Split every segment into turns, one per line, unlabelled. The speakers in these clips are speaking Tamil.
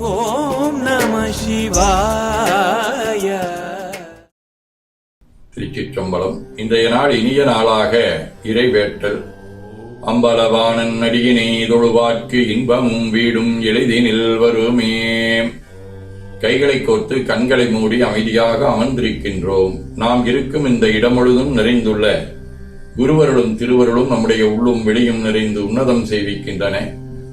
ஓம் நம சிவாய.
திருச்சிற்றம்பலம். இன்றைய நாள் இனிய நாளாக இறைவேட்டல். அம்பலவானன் அடியினை தொழுவார்க்கு இன்பமும் வீடும் எளிதினில் வருமே. கைகளை கோர்த்து கண்களை மூடி அமைதியாக அமர்ந்திருக்கின்றோம். நாம் இருக்கும் இந்த இடம் முழுதும் நிறைந்துள்ள. குருவருளும் திருவருளும் நம்முடைய உள்ளும் வெளியும் நிறைந்து உன்னதம் செய்விக்கின்றன.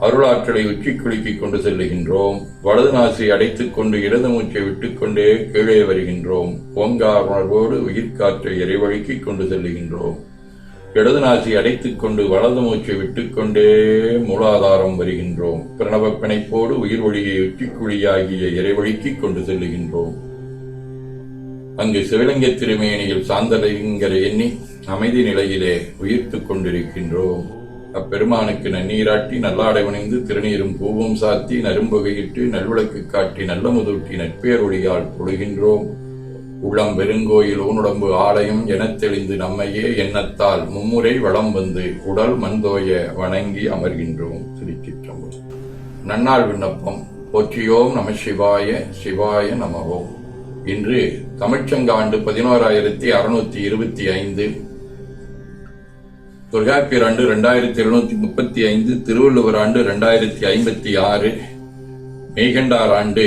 அருளாற்றலை உச்சி குலுக்கிக் கொண்டு செல்லுகின்றோம். வலது நாசி அடைத்துக் கொண்டு இடது மூச்சை விட்டுக்கொண்டே கீழே வருகின்றோம். ஓங்கார் உணர்வோடு உயிர்காற்றை இறைவழுக்கிக் கொண்டு செல்லுகின்றோம். இடது நாசி அடைத்துக் கொண்டு வலது மூச்சை விட்டுக்கொண்டே மூலாதாரம் வருகின்றோம். பிரணவ பிணைப்போடு உயிர் ஒளியை உச்சிக்குழியாகிய இறைவழுக்கிக் கொண்டு செல்லுகின்றோம். அங்கு சிவலிங்க திருமேனியில் சாந்தலிங்கரை எண்ணி அமைதி நிலையிலே உயிர்த்துக் கொண்டிருக்கின்றோம். அப்பெருமானுக்கு நன்னீராட்டி நல்லாடை வணிந்து திருநீரும் பூவும் சாத்தி நரும்புகையிட்டு நல்விளக்கு காட்டி நல்ல முதூட்டி நட்பேரொழியால் தொழுகின்றோம் உளம் பெருங்கோயில் ஊனுடம்பு ஆலயம் எனத் தெளிந்து நம்மையே எண்ணத்தால் மும்முறை வளம் வந்து உடல் மந்தோய வணங்கி அமர்கின்றோம் திருச்சிற்றம்பலம் நன்னாள் விண்ணப்பம். போற்றியோம் நம சிவாய சிவாய நமவோம் இன்று தமிழ்ச்சங்காண்டு பதினோராயிரத்தி அறுநூத்தி இருபத்தி ஐந்து. தொல்காப்பியர் ஆண்டு ரெண்டாயிரத்தி எழுநூத்தி முப்பத்தி ஐந்து திருவள்ளுவர் ஆண்டு ரெண்டாயிரத்தி ஐம்பத்தி ஆறு மெய்கண்டார் ஆண்டு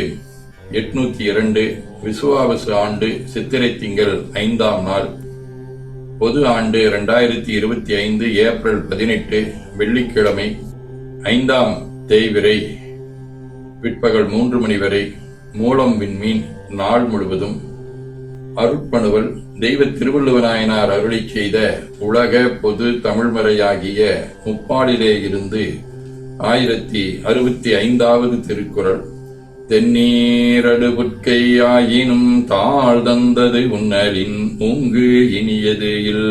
எட்நூத்தி இரண்டு விசுவாவசு ஆண்டு சித்திரை திங்கள் ஐந்தாம் நாள் பொது ஆண்டு ரெண்டாயிரத்தி இருபத்தி ஐந்து ஏப்ரல் பதினெட்டு வெள்ளிக்கிழமை ஐந்தாம் தேய்விரை பிற்பகல் மூன்று மணி வரை மூலம் விண்மீன் நாள் முழுவதும் அருட்பணுவல் தெய்வ திருவள்ளுவராயனார் அருளை செய்த உலக பொது தமிழ்மறையாகிய முப்பாடிலே இருந்து ஆயிரத்தி அறுபத்தி ஐந்தாவது திருக்குறள் தென்னீரடு ஆயினும் தாழ் தந்தது உன்னலின் மூங்கு இனியது இல்.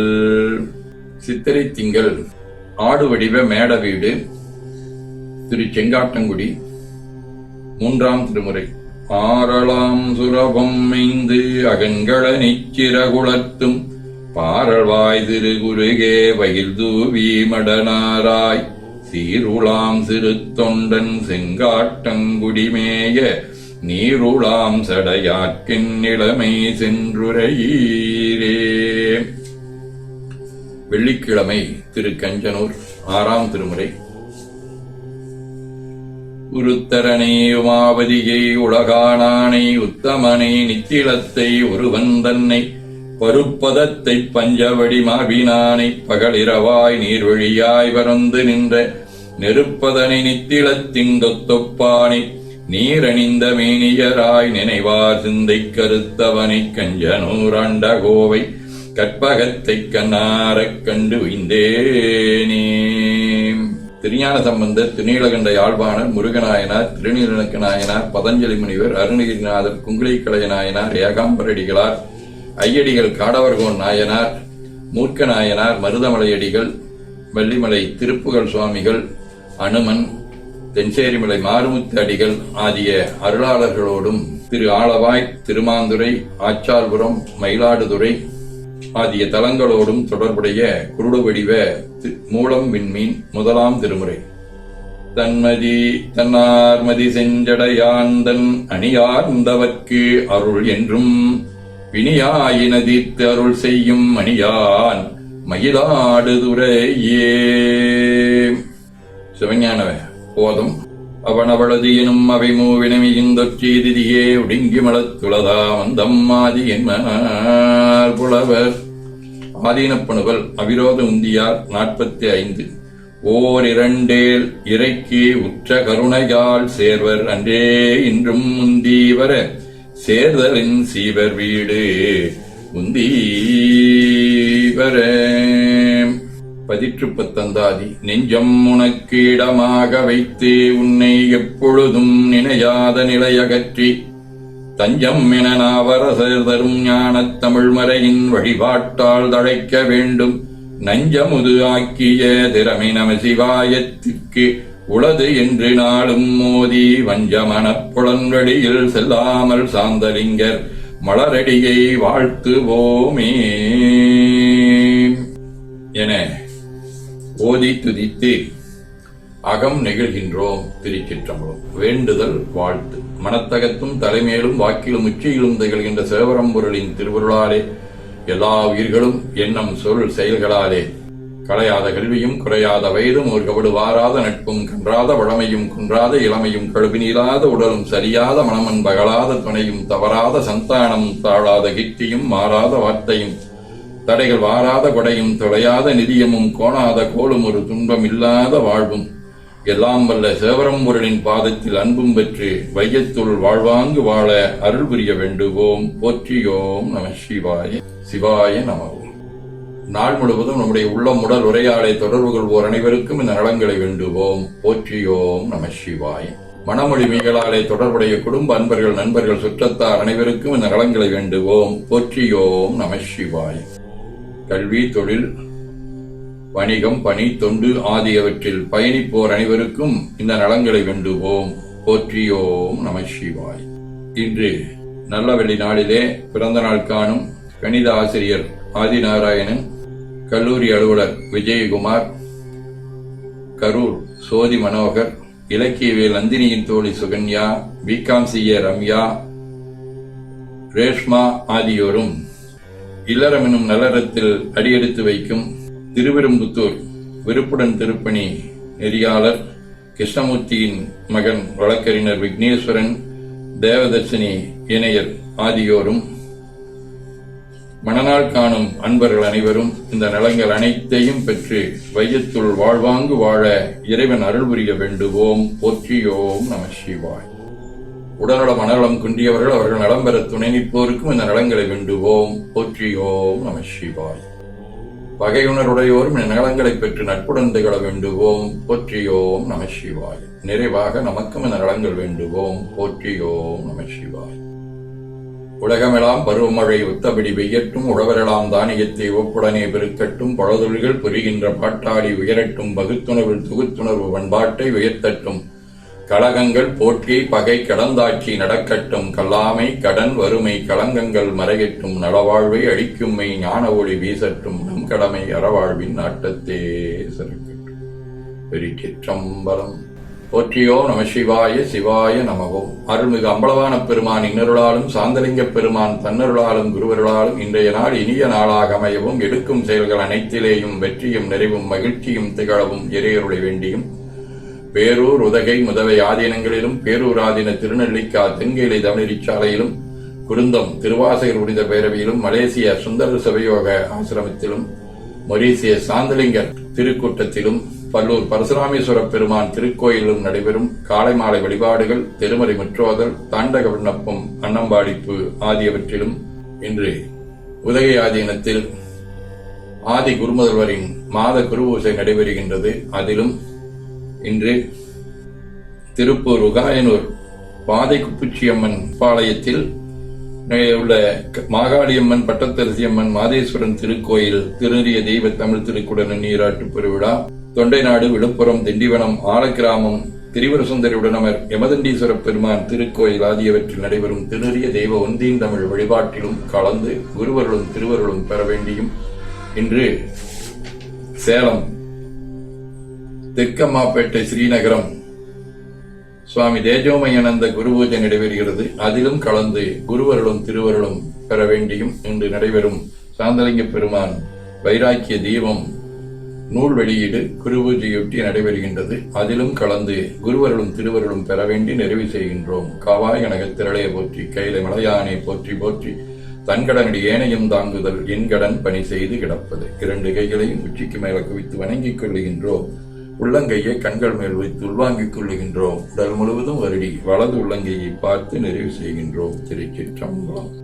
சித்திரை திங்கள் ஆடு வடிவ மேட வீடு திரு செங்காட்டங்குடி மூன்றாம் திருமுறை. பாரளாம் சுரபம் மெய்ந்து அகங்கள நிச்சிறகுளத்தும் பாரழ்வாய் திரு குருகே வகில் தூவி மடனாராய் சீருளாம் சிறு தொண்டன் செங்காட்டங்குடிமேய நீருளாம் சடையாற்றின் நிலைமை சென்றுரையீரே. வெள்ளிக்கிழமை திரு கஞ்சனூர் ஆறாம் திருமுறை. உருத்தரனே உமாவதியை உலகானானை உத்தமனை நித்திலத்தை ஒருவன் தன்னை பருப்பதத்தை பஞ்சவடி மாபினானை பகலிரவாய் நீர்வழியாய் பறந்து நின்ற நெருப்பதனை நித்திலத்தின் தொத்தொப்பானை நீரணிந்த மேனியராய் நினைவார் சிந்தை கருத்தவனை கஞ்சனூராண்ட கோவை கற்பகத்தைக் கண்ணாரக் கண்டு வைந்தேனே திருஞான சம்பந்தர் திருநீலகண்ட யாழ்ப்பாணர் முருகநாயனார் திருநீலனுக்கு நாயனார் பதஞ்சலி முனிவர் அருணகிரிநாதர் குங்குளிக்கலைய நாயனார் ஏகாம்பரடிகளார் ஐயடிகள் காடவர்கோன் நாயனார் மூர்க்க நாயனார் மருதமலையடிகள் வள்ளிமலை திருப்புகழ் சுவாமிகள் அனுமன் தென்சேரிமலை மாறுமுத்து அடிகள் ஆகிய அருளாளர்களோடும் திரு ஆளவாய் திருமாந்துரை ஆச்சால்புரம் மயிலாடுதுறை ஆகிய தலங்களோடும் தொடர்புடைய குருடு வடிவ தி- மூலம் விண்மீன் முதலாம் திருமுறை. தன்மதி தன்னார்மதி செஞ்சடையாந்தன் அணியார்ந்தவர்க்கு அருள் என்றும் வினியாயினதித்து அருள் செய்யும் மணியான் மயிலாடுதுறையே. சிவஞானவ போதம். அவனவளது எனும் அவை மூவினமிகுந்தொற்றீதியே ஒடுங்கி மலத்துளதா வந்தம் ஆதி புலவர். ஆதீனப்பணுவல் அவிரோத உந்தியார் நாற்பத்தி ஐந்து. ஓர் இரண்டேல் இறைக்கு உற்ற கருணையால் சேர்வர் அன்றே இன்றும் முந்தீவர சேர்தலின் சீவர் வீடு முந்தீவரே பதிற்று பத்தந்தாதி நெஞ்சம் உனக்கு இடமாக உன்னை எப்பொழுதும் நினையாத நிலையகற்றி தஞ்சம் என நாவரசர் தரும் ஞானத் தமிழ்மறையின் வழிபாட்டால் தழைக்க வேண்டும். நஞ்சமுது ஆக்கிய திறமை நம சிவாயத்திற்கு உளது என்று நாளும் மோதி வஞ்சமனப் புலன்வெளியில் செல்லாமல் சாந்தலிங்கர் மலரடியை வாழ்த்துவோமே. என ஓதி துதித்து அகம் நெகிழ்கின்றோம் திருச்சிற்றம்பலம் வேண்டுதல் வாழ்த்து. மனத்தகத்தும் தலைமேலும் வாக்கிலும் உச்சியிலும் திகழ்கின்ற சிவபரம்பொருளின் திருவருளாலே எல்லா உயிர்களும் எண்ணம் சொல் செயல்களாலே களையாத கல்வியும் குறையாத வயதும் ஒரு கபடு வாராத நட்பும் கன்றாத வளமையும் குன்றாத இளமையும் கழுவினீராத உடலும் சரியாத மனமன் பகலாத துணையும் தவறாத சந்தானமும் தாழாத கிட்டியும் மாறாத வார்த்தையும் தடைகள் வாராத கொடையும் தொலையாத நிதியமும் கோணாத கோலும் ஒரு துன்பம் இல்லாத வாழ்வும். எல்லாம் வல்ல சிவபரம்பொருளின் பாதத்தில் அன்பும் பெற்று வையத்துள் வாழ்வாங்கு வாழ அருள் புரிய வேண்டுவோம். போற்றியோம் நம சிவாய சிவாய நமவோம் நாள் முழுவதும் நம்முடைய உள்ளம் உடல் உரையாடை தொடர்பு கொள்வோர் அனைவருக்கும் இந்த நலங்களை வேண்டுவோம். போற்றியோம் நம சிவாய. மனமொழி மீகளாலே தொடர்புடைய குடும்ப அன்பர்கள் நண்பர்கள் சுற்றத்தார் அனைவருக்கும் இந்த நலங்களை வேண்டுவோம். போற்றியோம் நம சிவாய. கல்வி தொழில் வணிகம் பணி தொண்டு ஆகியவற்றில் பயணிப்போர் அனைவருக்கும் இந்த நலங்களை வேண்டுவோம். போற்றியோம் நம சிவாய். இன்று நல்லவெளி நாளிலே பிறந்த நாள் காணும் கணித ஆசிரியர் ஆதிநாராயணன் கல்லூரி அலுவலர் விஜயகுமார் கரூர் சோதி மனோகர் இலக்கியவியல் நந்தினியின் தோழி சுகன்யா பிகாம் சிஏ ரம்யா ரேஷ்மா ஆகியோரும் இல்லறம் எனும் நல்லறத்தில் அடியெடுத்து வைக்கும் திருவிரும்புத்தூர் விருப்புடன் திருப்பணி நெறியாளர் கிருஷ்ணமூர்த்தியின் மகன் வழக்கறிஞர் விக்னேஸ்வரன் தேவதர்ஷினி இணையர் ஆகியோரும் மணநாள் காணும் அன்பர்கள் அனைவரும் இந்த நலங்கள் அனைத்தையும் பெற்று வையத்துள் வாழ்வாங்கு வாழ இறைவன் அருள் புரிய வேண்டுவோம். போற்றியோம் நம சிவாய். உடல்நலம் மனநலம் குன்றியவர்கள் அவர்கள் நலம் பெற துணை நிற்போருக்கும் இந்த நலங்களை வேண்டுவோம். போற்றியோம் நம சிவாய். பகையுணருடையோரும் இந்த நலங்களை பெற்று நட்புடன் திகழ வேண்டுவோம். போற்றியோம் நம சிவாய். நிறைவாக நமக்கும் இந்த நலங்கள் வேண்டுவோம். போற்றியோம் நம சிவாய். உலகமெல்லாம் பருவமழை ஒத்தபடி வெய்யட்டும் உழவரெல்லாம் தானியத்தை ஒப்புடனே பெருக்கட்டும். பழதொழில்கள் புரிகின்ற பாட்டாடி உயரட்டும். பகுத்துணர்வில் தொகுத்துணர்வு பண்பாட்டை உயர்த்தட்டும். கழகங்கள் போற்றி பகை கடந்தாட்சி நடக்கட்டும். கல்லாமை கடன் வறுமை களங்கங்கள் மறையட்டும். நலவாழ்வை அழிக்கும்மை ஞான ஒளி வீசட்டும். நம் கடமை அறவாழ்வின் நாட்டத்தே சிறக்கட்டும். பெருச்சிற்றம்பலம் போற்றியோ நம சிவாய சிவாய நமவோம் அருள்மிகு அம்பலவான பெருமான் இன்னருளாலும் சாந்தலிங்க பெருமான் தன்னருளாலும் குருவருளாலும் இன்றைய நாள் இனிய நாளாக அமையவும் எடுக்கும் செயல்கள் அனைத்திலேயும் வெற்றியும் நிறைவும் மகிழ்ச்சியும் திகழவும் இறையருளை வேண்டியும் பேரூர் உதகை முதவை ஆதீனங்களிலும் பேரூர் ஆதீன திருநெல்லிக்கா தென்கேலை தமிழிச்சாலையிலும் குருந்தம் திருவாசகர் உரித பேரவையிலும் மலேசிய சுந்தர சபையோக ஆசிரமத்திலும் மொரீசிய சாந்தலிங்கர் திருக்கூட்டத்திலும் பல்லூர் பரசுராமேஸ்வர பெருமான் திருக்கோயிலும் நடைபெறும் காலை மாலை வழிபாடுகள் திருமறை முற்றோதல் தாண்டக விண்ணப்பம் அன்னம்பாடிப்பு ஆகியவற்றிலும் இன்று உதகை ஆதீனத்தில் ஆதி குருமுதல்வரின் மாத குருபூசை நடைபெறுகின்றது. அதிலும் இன்று திருப்பூர் உகாயனூர் பாதை குப்புச்சியம்மன் பாளையத்தில் உள்ள மாகாளியம்மன் பட்டத்தரசியம்மன் மாதேஸ்வரன் திருக்கோயில் திருநெறிய தெய்வ தமிழ் திருக்குடன நீராட்டு பெருவிழா தொண்டை நாடு விழுப்புரம் திண்டிவனம் ஆலக்கிராமம் திரிவர சுந்தரியுடனமர் யமதண்டீஸ்வர பெருமான் திருக்கோயில் ஆகியவற்றில் நடைபெறும் திருநெறிய தெய்வ ஒந்தியின் தமிழ் வழிபாட்டிலும் கலந்து குருவர்களும் திருவர்களும் பெற வேண்டியும் இன்று சேலம் தெற்கம்மாப்பேட்டை ஸ்ரீநகரம். சுவாமி தேஜோமயனந்த குருபூஜை நடைபெறுகிறது. அதிலும் கலந்து குருவருளும் திருவருளும் பெற வேண்டியும் இன்று நடைபெறும் சாந்தலிங்க பெருமான் வைராக்கிய தீபம் நூல் வெளியீடு குருபூஜையொட்டி நடைபெறுகின்றது. அதிலும் கலந்து குருவருளும் திருவருளும் பெற வேண்டி நிறைவு செய்கின்றோம். காவாய் கனகத் திரளைய போற்றி கையில மலையானை போற்றி போற்றி தன்கடனடி ஏனையும் தாங்குதல் என் கடன் பணி செய்து கிடப்பது. இரண்டு கைகளையும் உச்சிக்கு மேல குவித்து வணங்கிக் கொள்ளுகின்றோம். உள்ளங்கையை கண்கள் மேல் வைத்து உள்வாங்கிக் கொள்ளுகின்றோம். உடல் முழுவதும் வருடி வலது உள்ளங்கையை பார்த்து நிறைவு செய்கின்றோம். திருச்சிற்றம்பலம்.